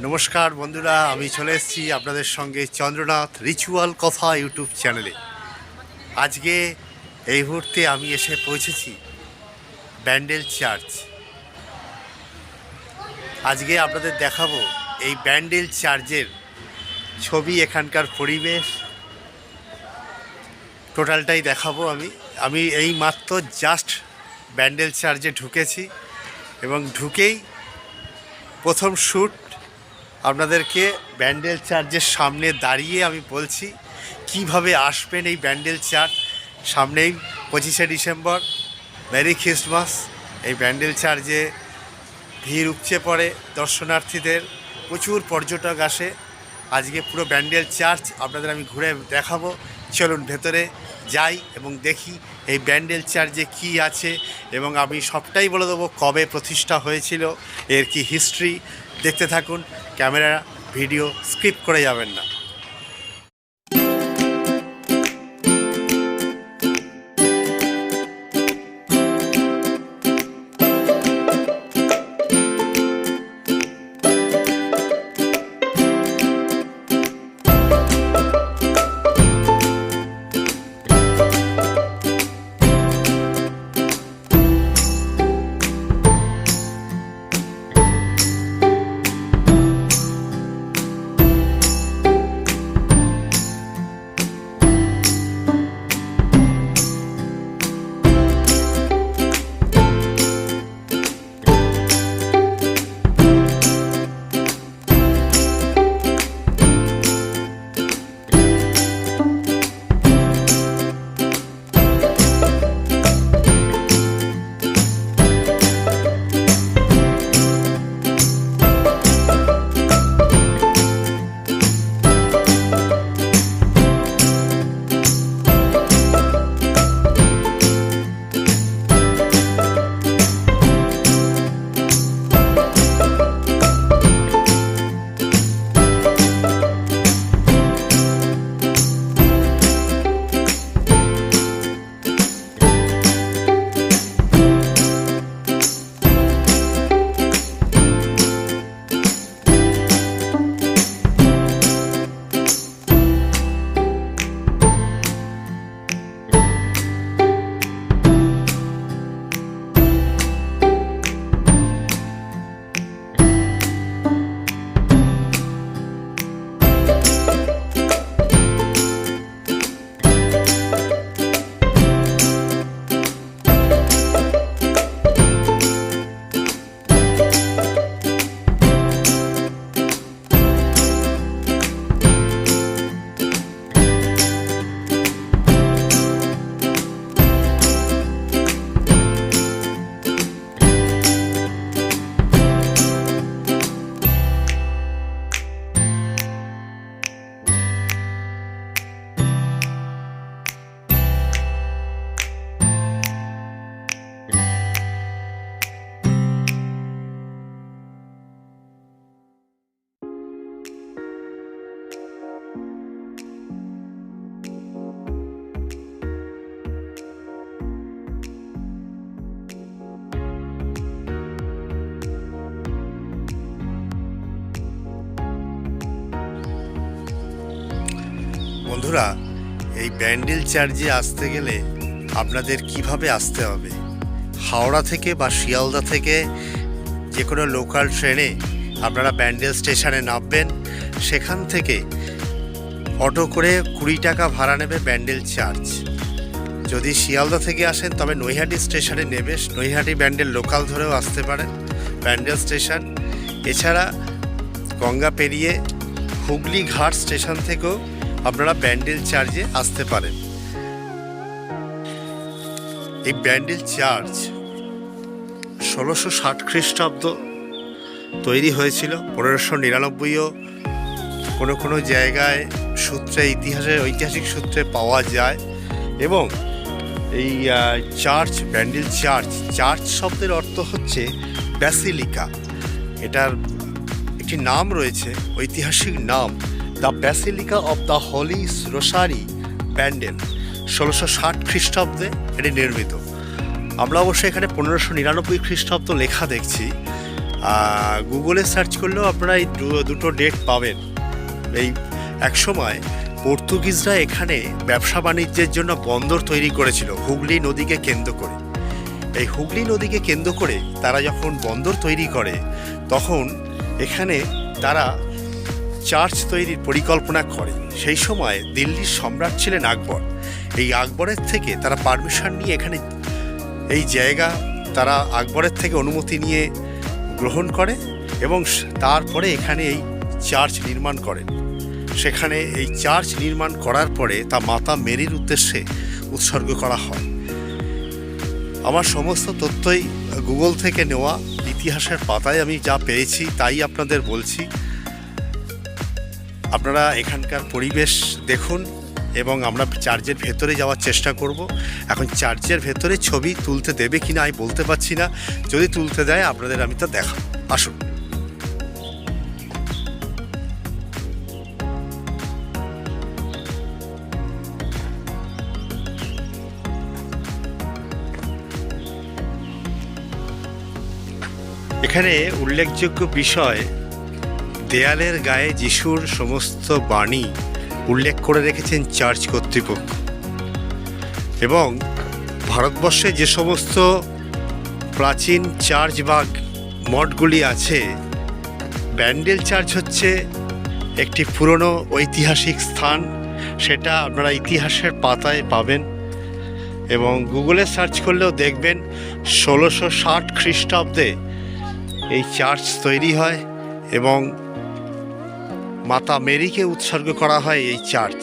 নমস্কার বন্ধুরা, আমি চলে এসেছি আপনাদের সঙ্গে চন্দ্রনাথ রিচুয়াল কথা ইউটিউব চ্যানেলে। আজকে এই মুহূর্তে আমি এসে পৌঁছেছি ব্যান্ডেল চার্চ। আজকে আপনাদের দেখাবো এই ব্যান্ডেল চার্চের ছবি, এখানকার পরিবেশ। টোটালটাই দেখাবো আমি। আমি এই মাত্র জাস্ট ব্যান্ডেল চার্চে ঢুকেছি এবং ঢুকেই প্রথম শ্যুট আপনাদেরকে ব্যান্ডেল চার্চের সামনে দাঁড়িয়ে আমি বলছি, কীভাবে আসবেন এই ব্যান্ডেল চার্চ সামনেই পঁচিশে ডিসেম্বর, মেরি খ্রিস্টমাস এই ব্যান্ডেল চার্চে ভিড় উপচে পড়ে দর্শনার্থীদের, প্রচুর পর্যটক আসে। আজকে পুরো ব্যান্ডেল চার্চ আপনাদের আমি ঘুরে দেখাবো। চলুন ভেতরে যাই এবং দেখি এই ব্যান্ডেল চার্চে কি আছে এবং আমি সবটাই বলে দেবো কবে প্রতিষ্ঠা হয়েছিল, এর কি হিস্ট্রি দেখতে থাকুন ক্যামেরা ভিডিও স্কিপ করে যাবেন না। বন্ধুরা, এই ব্যান্ডেল চার্জে আসতে গেলে আপনাদের কীভাবে আসতে হবে? হাওড়া থেকে বা শিয়ালদা থেকে যে কোনো লোকাল ট্রেনে আপনারা ব্যান্ডেল স্টেশনে নামবেন। সেখান থেকে অটো করে কুড়ি টাকা ভাড়া নেবে ব্যান্ডেল চার্জ। যদি শিয়ালদা থেকে আসেন, তবে নৈহাটি স্টেশনে নেবে। নৈহাটি ব্যান্ডেল লোকাল ধরেও আসতে পারেন ব্যান্ডেল স্টেশন। এছাড়া গঙ্গা পেরিয়ে হুগলি ঘাট স্টেশন থেকেও আপনারা ব্যান্ডেল চার্জে আসতে পারেন। এই ব্যান্ডেল চার্চ ষোলোশো ষাট খ্রিস্টাব্দ তৈরি হয়েছিল, পনেরোশো নিরানব্বইও। কোনো কোনো জায়গায় সূত্রে ইতিহাসের ঐতিহাসিক সূত্রে পাওয়া যায় এবং এই চার্চ ব্যান্ডেল চার্চ চার্চ শব্দের অর্থ হচ্ছে ব্যাসিলিকা। এটার একটি নাম রয়েছে, ঐতিহাসিক নাম। The Basilica of the Holy Rosary Bandel ষোলোশো ষাট খ্রিস্টাব্দে এটি নির্মিত। আমরা অবশ্যই এখানে পনেরোশো নিরানব্বই খ্রিস্টাব্দ লেখা দেখছি। গুগলে সার্চ করলেও আপনারা এই দুটো ডেট পাবেন। এই এক সময় পর্তুগিজরা এখানে ব্যবসা বাণিজ্যের জন্য বন্দর তৈরি করেছিল, হুগলি নদীকে কেন্দ্র করে। এই হুগলি নদীকে কেন্দ্র করে তারা যখন বন্দর তৈরি করে, তখন এখানে তারা চার্চ তৈরির পরিকল্পনা করে। সেই সময় দিল্লির সম্রাট ছিলেন আকবর। এই আকবরের থেকে তারা পারমিশন নিয়ে এখানে এই জায়গা তারা আকবরের থেকে অনুমতি নিয়ে গ্রহণ করে এবং তারপরে এখানে এই চার্চ নির্মাণ করেন। সেখানে এই চার্চ নির্মাণ করার পরে তা মাতা মেরির উদ্দেশ্যে উৎসর্গ করা হয়। আমার সমস্ত তথ্যই গুগল থেকে নেওয়া, ইতিহাসের পাতায় আমি যা পেয়েছি তাই আপনাদের বলছি। আপনারা এখানকার পরিবেশ দেখুন এবং আমরা চার্চের ভেতরে যাওয়ার চেষ্টা করব। এখন চার্চের ভেতরে ছবি তুলতে দেবে কি না আমি বলতে পারছি না। যদি তুলতে দেয়, আপনাদের আমি তা দেখা, আসুন। এখানে উল্লেখযোগ্য বিষয় দেয়ালের গায়ে যিশুর সমস্ত বাণী উল্লেখ করে রেখেছেন চার্চ কর্তৃপক্ষ। এবং ভারতবর্ষে যে সমস্ত প্রাচীন চার্চ বা মঠগুলি আছে, ব্যান্ডেল চার্চ হচ্ছে একটি পুরনো ঐতিহাসিক স্থান। সেটা আপনারা ইতিহাসের পাতায় পাবেন এবং গুগলে সার্চ করলেও দেখবেন ষোলোশো ষাট খ্রিস্টাব্দে এই চার্চ তৈরি হয় এবং মাতা মেরিকে উৎসর্গ করা হয় এই চার্চ।